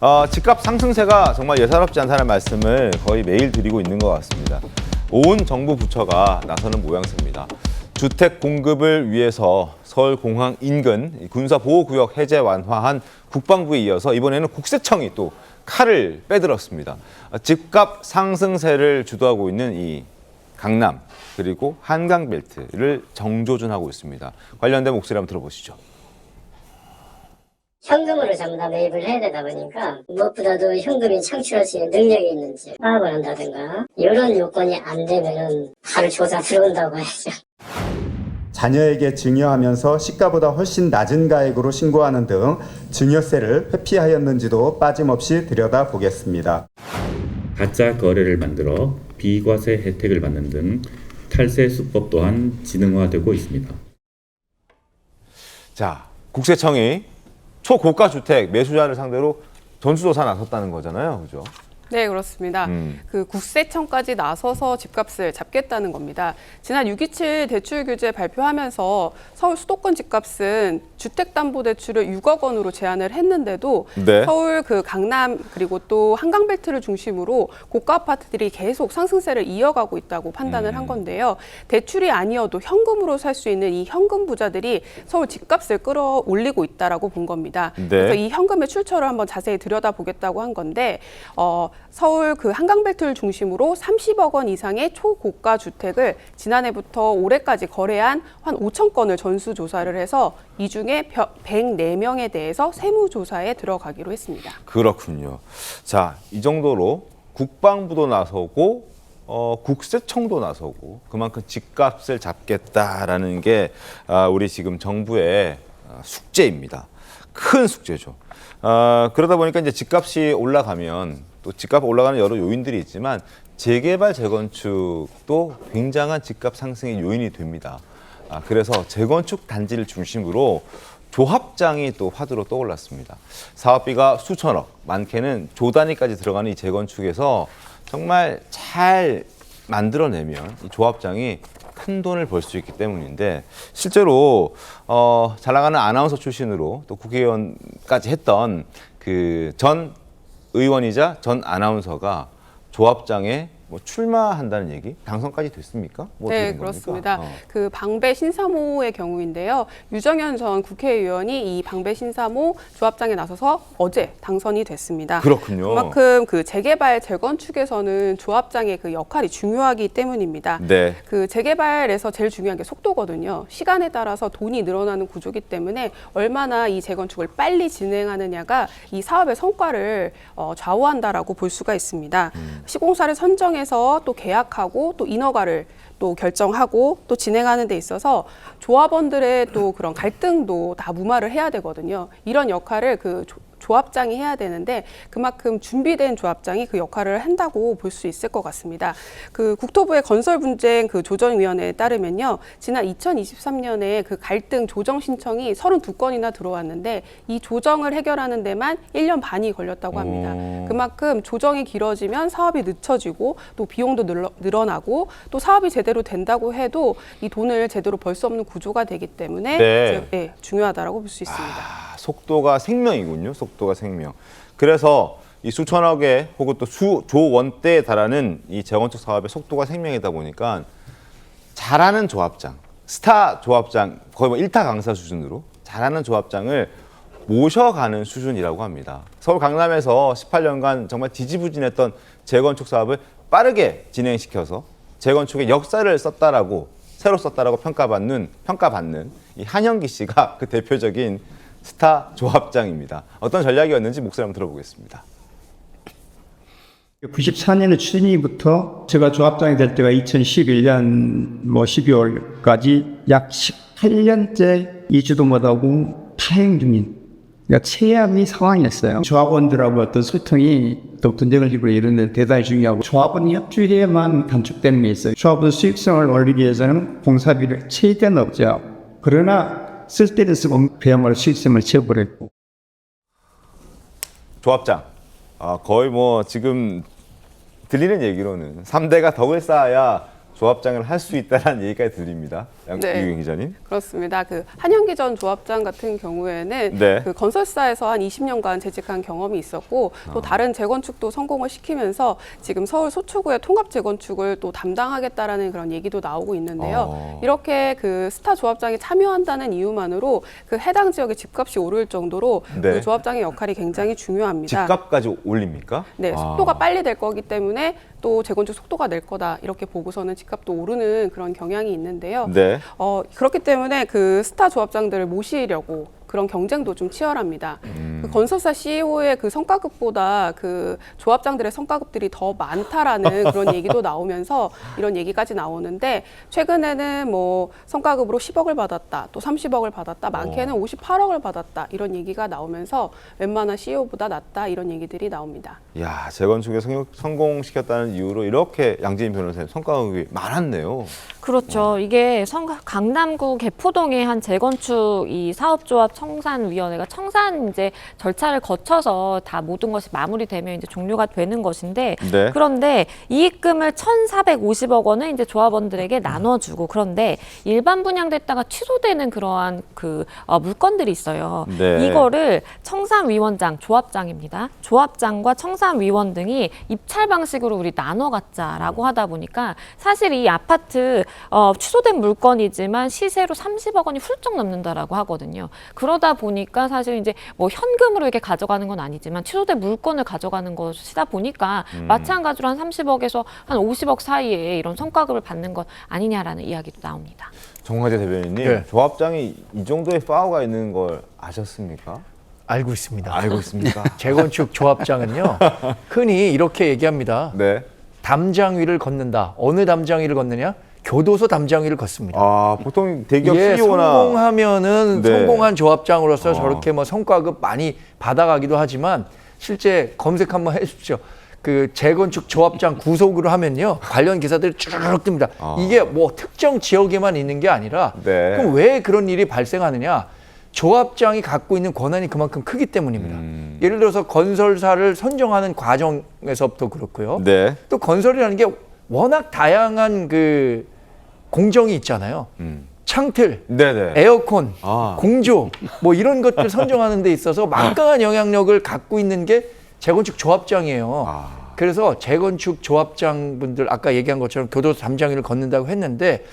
어, 집값 상승세가 정말 예사롭지 않다는 말씀을 거의 매일 드리고 있는 것 같습니다. 온 정부 부처가 나서는 모양새입니다. 주택 공급을 위해서 서울 공항 인근 군사 보호 구역 해제 완화한 국방부에 이어서 이번에는 국세청이 또 칼을 빼들었습니다. 어, 집값 상승세를 주도하고 있는 이 강남 그리고 한강 벨트를 정조준하고 있습니다. 관련된 목소리 한번 들어보시죠. 현금으로 전부 다 매입을 해야 되다 보니까 무엇보다도 현금이 창출할 수 있는 능력이 있는지 파악을 한다든가 이런 요건이 안 되면은 바로 조사 들어온다고 해야죠. 자녀에게 증여하면서 시가보다 훨씬 낮은 가액으로 신고하는 등 증여세를 회피하였는지도 빠짐없이 들여다보겠습니다. 가짜 거래를 만들어 비과세 혜택을 받는 등 탈세 수법 또한 진흥화되고 있습니다. 자, 국세청이 초고가 주택 매수자를 상대로 전수조사 나섰다는 거잖아요. 그죠? 네, 그렇습니다. 음. 그 국세청까지 나서서 집값을 잡겠다는 겁니다. 지난 6.27 대출 규제 발표하면서 서울 수도권 집값은 주택담보대출을 6억 원으로 제한을 했는데도 네. 서울 그 강남 그리고 또 한강벨트를 중심으로 고가 아파트들이 계속 상승세를 이어가고 있다고 판단을 음. 한 건데요. 대출이 아니어도 현금으로 살 수 있는 이 현금 부자들이 서울 집값을 끌어올리고 있다라고 본 겁니다. 네. 그래서 이 현금의 출처를 한번 자세히 들여다보겠다고 한 건데 어, 서울 그 한강벨트를 중심으로 30억 원 이상의 초고가 주택을 지난해부터 올해까지 거래한 한 5천 건을 전수 조사를 해서 이 중에 104명에 대해서 세무 조사에 들어가기로 했습니다. 그렇군요. 자, 이 정도로 국방부도 나서고 어, 국세청도 나서고 그만큼 집값을 잡겠다라는 게 아, 우리 지금 정부의 아, 숙제입니다. 큰 숙제죠. 아, 그러다 보니까 이제 집값이 올라가면 또 집값 올라가는 여러 요인들이 있지만 재개발 재건축도 굉장한 집값 상승의 요인이 됩니다. 아, 그래서 재건축 단지를 중심으로 조합장이 또 화두로 떠올랐습니다. 사업비가 수천억, 많게는 조 단위까지 들어가는 이 재건축에서 정말 잘 만들어내면 이 조합장이 큰 돈을 벌 수 있기 때문인데 실제로 어, 잘 나가는 아나운서 출신으로 또 국회의원까지 했던 그전 의원이자 전 아나운서가 조합장에 뭐 출마한다는 얘기 당선까지 됐습니까? 뭐 네? 그렇습니다. 어. 그 방배 신사모의 경우인데요. 유정현 전 국회의원이 이 방배 신사모 조합장에 나서서 어제 당선이 됐습니다. 그렇군요. 그만큼 그 재개발 재건축에서는 조합장의 그 역할이 중요하기 때문입니다. 네. 그 재개발에서 제일 중요한 게 속도거든요. 시간에 따라서 돈이 늘어나는 구조기 때문에 얼마나 이 재건축을 빨리 진행하느냐가 이 사업의 성과를 어, 좌우한다라고 볼 수가 있습니다. 시공사를 선정해 서 또 계약하고 또 인허가를 또 결정하고 또 진행하는 데 있어서 조합원들의 또 그런 갈등도 다 무마를 해야 되거든요. 이런 역할을 그 조- 조합장이 해야 되는데 그만큼 준비된 조합장이 그 역할을 한다고 볼 수 있을 것 같습니다. 그 국토부의 건설 분쟁 그 조정위원회에 따르면요. 지난 2023년에 그 갈등 조정 신청이 32건이나 들어왔는데 이 조정을 해결하는 데만 1년 반이 걸렸다고 합니다. 오. 그만큼 조정이 길어지면 사업이 늦춰지고 또 비용도 늘어, 늘어나고 또 사업이 제대로 된다고 해도 이 돈을 제대로 벌 수 없는 구조가 되기 때문에 네. 이제, 예, 중요하다고 볼 수 있습니다. 아, 속도가 생명이군요. 속도 가 생명. 그래서 이 수천억에 혹은 또 수조 원대에 달하는 이 재건축 사업의 속도가 생명이다 보니까 잘하는 조합장, 스타 조합장, 거의 뭐 일타 강사 수준으로 잘하는 조합장을 모셔가는 수준이라고 합니다. 서울 강남에서 18년간 정말 지지부진했던 재건축 사업을 빠르게 진행시켜서 재건축의 역사를 썼다라고 새로 썼다라고 평가받는 평가받는 이 한영기 씨가 그 대표적인 스타 조합장입니다. 어떤 전략이었는지 목소리 한번 들어보겠습니다. 94년의 추진위부터 제가 조합장이 될 때가 2011년 뭐 12월까지 약 18년째 이주도 못하고 파행 중인 그러니까 최악의 상황이었어요. 조합원들하고 어떤 소통이 또 분쟁을 이러는 데 대단히 중요하고 조합원 협조에만 단축되는 게 있어요. 조합원 수익성을 올리기 위해서는 공사비를 최대한 넣죠. 그러나 쓸 때는 쓰고 그야말로 수익성을 채워버렸고 조합장. 아, 거의 뭐 지금 들리는 얘기로는 3대가 덕을 쌓아야 조합장을 할 수 있다는 얘기까지 들립니다. 양- 네. 유경 기자님. 그렇습니다. 그 한영기전 조합장 같은 경우에는 네. 그 건설사에서 한 20년간 재직한 경험이 있었고 아. 또 다른 재건축도 성공을 시키면서 지금 서울 소초구의 통합 재건축을 또 담당하겠다라는 그런 얘기도 나오고 있는데요. 어. 이렇게 그 스타 조합장이 참여한다는 이유만으로 그 해당 지역의 집값이 오를 정도로 네. 그 조합장의 역할이 굉장히 중요합니다. 집값까지 올립니까? 네, 아. 속도가 빨리 될 거기 때문에 또 재건축 속도가 낼 거다 이렇게 보고서는 집값도 오르는 그런 경향이 있는데요. 네. 어, 그렇기 때문에 그 스타 조합장들을 모시려고 그런 경쟁도 좀 치열합니다. 음. 그 건설사 CEO의 그 성과급보다 그 조합장들의 성과급들이 더 많다라는 그런 얘기도 나오면서 이런 얘기까지 나오는데 최근에는 뭐 성과급으로 10억을 받았다, 또 30억을 받았다, 많게는 58억을 받았다 이런 얘기가 나오면서 웬만한 CEO보다 낫다 이런 얘기들이 나옵니다. 야 재건축에 성, 성공시켰다는 이유로 이렇게 양재인 변호사님 성과급이 많았네요. 그렇죠. 이게 성, 강남구 개포동의 한 재건축 이 사업조합 청산위원회가 청산 이제 절차를 거쳐서 다 모든 것이 마무리되면 이제 종료가 되는 것인데 네. 그런데 이익금을 1,450억 원을 이제 조합원들에게 나눠주고 그런데 일반 분양됐다가 취소되는 그러한 그 어, 물건들이 있어요. 네. 이거를 청산위원장, 조합장입니다. 조합장과 청산위원 등이 입찰 방식으로 우리 나눠 갖자라고 하다 보니까 사실 이 아파트 어, 취소된 물건이지만 시세로 30억 원이 훌쩍 넘는다라고 하거든요. 그러다 보니까 사실 이제 뭐 현 금으로 이렇게 가져가는 건 아니지만 취소된 물건을 가져가는 것이다 보니까 마찬가지로 한 30억에서 한 50억 사이에 이런 성과급을 받는 것 아니냐라는 이야기도 나옵니다. 정화재 대변인님 네. 조합장이 이 정도의 파워가 있는 걸 아셨습니까? 알고 있습니다. 알고 있습니까? 재건축 조합장은요. 흔히 이렇게 얘기합니다. 네. 담장 위를 걷는다. 어느 담장 위를 걷느냐? 교도소 담장 위를 걷습니다. 아 보통 대기업 이게 CEO나 성공하면은 네. 성공한 조합장으로서 어. 저렇게 뭐 성과급 많이 받아가기도 하지만 실제 검색 한번 해주십시오. 그 재건축 조합장 구속으로 하면요 관련 기사들이 쭈르륵 뜹니다. 어. 이게 뭐 특정 지역에만 있는 게 아니라 네. 그럼 왜 그런 일이 발생하느냐? 조합장이 갖고 있는 권한이 그만큼 크기 때문입니다. 음. 예를 들어서 건설사를 선정하는 과정에서부터 그렇고요. 네. 또 건설이라는 게 워낙 다양한 그 공정이 있잖아요. 음. 창틀, 네네. 에어컨, 아. 공조 뭐 이런 것들 선정하는 데 있어서 막강한 영향력을 갖고 있는 게 재건축 조합장이에요. 아. 그래서 재건축 조합장 분들 아까 얘기한 것처럼 교도소 담장위를 걷는다고 했는데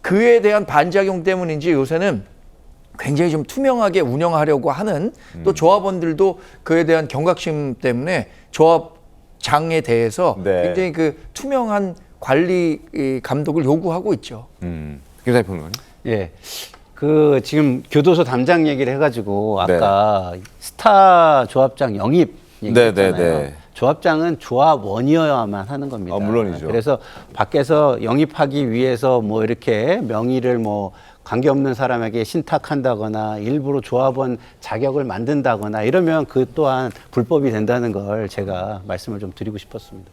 그에 대한 반작용 때문인지 요새는 굉장히 좀 투명하게 운영하려고 하는 음. 또 조합원들도 그에 대한 경각심 때문에 조합 장에 대해서 네. 굉장히 그 투명한 관리 이, 감독을 요구하고 있죠. 음. 김사희 평론가님. 예. 그 지금 교도소 담장 얘기를 해가지고 네. 아까 스타 조합장 영입 네, 얘기했잖아요. 네, 네. 조합장은 조합원이어야만 하는 겁니다. 아, 물론이죠. 그래서 밖에서 영입하기 위해서 뭐 이렇게 명의를 뭐 관계없는 사람에게 신탁한다거나 일부러 조합원 자격을 만든다거나 이러면 그 또한 불법이 된다는 걸 제가 말씀을 좀 드리고 싶었습니다.